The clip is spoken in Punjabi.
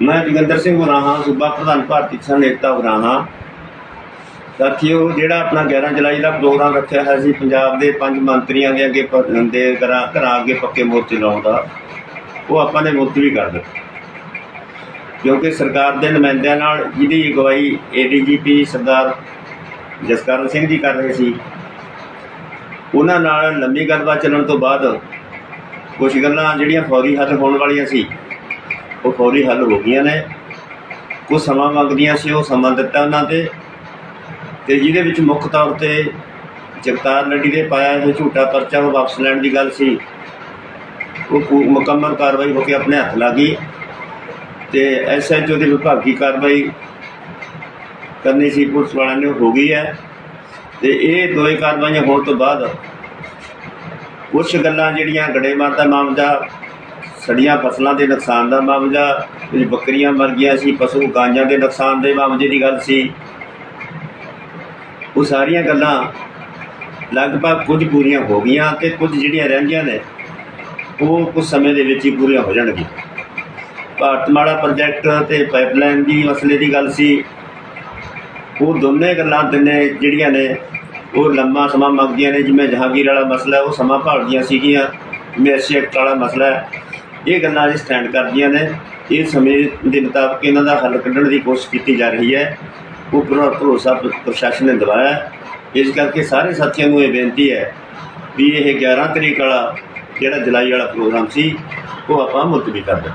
ਮੈਂ ਜੋਗਿੰਦਰ ਸਿੰਘ ਉਰਾਹਾ ਸੂਬਾ ਪ੍ਰਧਾਨ ਭਾਰਤੀ ਕਿਸਾਨ ਏਕਤਾ ਉਰਾਹਾ ਸਾਥੀਓ, ਜਿਹੜਾ ਆਪਣਾ 11 ਜੁਲਾਈ ਦਾ ਪ੍ਰੋਗਰਾਮ ਰੱਖਿਆ ਹੈ ਸੀ, ਪੰਜਾਬ ਦੇ ਪੰਜ ਮੰਤਰੀਆਂ ਦੇ ਅੱਗੇ ਦੇ ਘਰਾਂ ਘਰਾਂ ਅੱਗੇ ਪੱਕੇ ਮੋਰਚੇ ਲਾਉਣ ਦਾ, ਉਹ ਆਪਾਂ ਨੇ ਮੁਲਤਵੀ ਕਰ ਦਿੱਤਾ। ਕਿਉਂਕਿ ਸਰਕਾਰ ਦੇ ਨੁਮਾਇੰਦਿਆਂ ਨਾਲ ਜਿਹਦੀ ਅਗਵਾਈ ਏਡੀਜੀਪੀ ਸਰਦਾਰ ਜਸਕਰਨ ਸਿੰਘ ਜੀ ਕਰ ਰਹੇ ਸੀ, ਉਹਨਾਂ ਨਾਲ ਲੰਮੀ ਗੱਲਬਾਤ ਚੱਲਣ ਤੋਂ ਬਾਅਦ ਕੁਝ ਗੱਲਾਂ ਜਿਹੜੀਆਂ ਫੌਰੀ ਹੱਲ ਹੋਣ ਵਾਲੀਆਂ ਸੀ ਉਹ ਫੌਰੀ ਹੱਲ ਹੋ ਗਈਆਂ ਨੇ। ਕੁਝ ਸਮਾਂ ਮੰਗਦੀਆਂ ਸੀ, ਉਹ ਸਮਾਂ ਦਿੱਤਾ ਉਹਨਾਂ ਤੇ। ਤੇ ਜਿਹਦੇ ਵਿੱਚ ਮੁੱਖ ਤੌਰ ਤੇ ਜਗਤਾਰ ਲੱਡੀ ਦੇ ਪਾਇਆ ਇਹ ਝੂਠਾ ਪਰਚਾ ਉਹ ਵਾਪਸ ਲੈਣ ਦੀ ਗੱਲ ਸੀ। ਉਹ ਮੁਕੰਮਲ ਕਾਰਵਾਈ ਹੋ ਕੇ ਆਪਣੇ ਹੱਥ ਲੱਗੀ ਤੇ ਐਸਐਚਓ ਦੀ ਵਿਭਾਗੀ ਕਾਰਵਾਈ ਕਰਨੀ ਸੀ, ਪੁਲਿਸ ਵਾਲਿਆਂ ਨੇ ਉਹ ਹੋ ਗਈ ਹੈ। ਤੇ ਇਹ ਦੋਏ ਕਾਰਵਾਈਆਂ ਹੋਣ ਤੋਂ ਬਾਅਦ ਕੁਝ ਗੱਲਾਂ ਜਿਹੜੀਆਂ ਗੜੇਮਾਰ ਦਾ ਮਾਮਲਾ ਸੜੀਆਂ ਫਸਲਾਂ ਦੇ ਨੁਕਸਾਨ ਦਾ ਮਾਮਲਾ ਕੁਝ ਬੱਕਰੀਆਂ ਮਰ ਗਈਆਂ ਸੀ, ਪਸ਼ੂ ਗਾਂਜਾਂ ਦੇ ਨੁਕਸਾਨ ਦੇ ਮਾਮਲੇ ਦੀ ਗੱਲ ਸੀ। ਉਹ ਸਾਰੀਆਂ ਗੱਲਾਂ ਲਗਭਗ ਕੁਝ ਪੂਰੀਆਂ ਹੋ ਗਈਆਂ ਤੇ ਕੁਝ ਜਿਹੜੀਆਂ ਰਹਿੰਦੀਆਂ ਨੇ, ਉਹ ਕੁਝ ਸਮੇਂ ਦੇ ਵਿੱਚ ਹੀ ਪੂਰੀਆਂ ਹੋ ਜਾਣਗੀਆਂ। ਭਾਰਤਮਾਲਾ ਪ੍ਰੋਜੈਕਟ ਤੇ ਪਾਈਪਲਾਈਨ ਦੀ ਮਸਲੇ ਦੀ ਗੱਲ ਸੀ। ਉਹ ਦੋਨੇ ਗੱਲਾਂ ਤਿੰਨੇ ਜਿਹੜੀਆਂ ਨੇ, ਉਹ ਲੰਮਾ ਸਮਾਂ ਮੰਗਦੀਆਂ ਨੇ, ਜਿਵੇਂ ਜਹਾਂਗੀਰ ਵਾਲਾ ਮਸਲਾ, ਉਹ ਸਮਾਂ ਭਾਲਦੀਆਂ ਸੀਗੀਆਂ। ਜਿਵੇਂ ਐਸਸੀ ਐਕਟ ਵਾਲਾ ਮਸਲਾ ਇਹ ਗੱਲਾਂ ਅਜੇ ਸਟੈਂਡ ਕਰਦੀਆਂ ਨੇ। ਇਹ ਸਮੇਂ ਦੇ ਮੁਤਾਬਕ ਇਹਨਾਂ ਦਾ ਹੱਲ ਕੱਢਣ ਦੀ ਕੋਸ਼ਿਸ਼ ਕੀਤੀ ਜਾ ਰਹੀ ਹੈ। ਉਹ ਪੂਰਾ ਭਰੋਸਾ ਪ੍ਰਸ਼ਾਸਨ ਨੇ ਦਿਵਾਇਆ ਇਸ ਕਰਕੇ ਸਾਰੇ ਸਾਥੀਆਂ ਨੂੰ ਇਹ ਬੇਨਤੀ ਹੈ ਵੀ ਇਹ 11 ਤਰੀਕ ਵਾਲਾ ਜਿਹੜਾ ਜੁਲਾਈ ਵਾਲਾ ਪ੍ਰੋਗਰਾਮ ਸੀ, ਉਹ ਆਪਾਂ ਮੁਲਤਵੀ ਕਰ ਦਿੱਤਾ।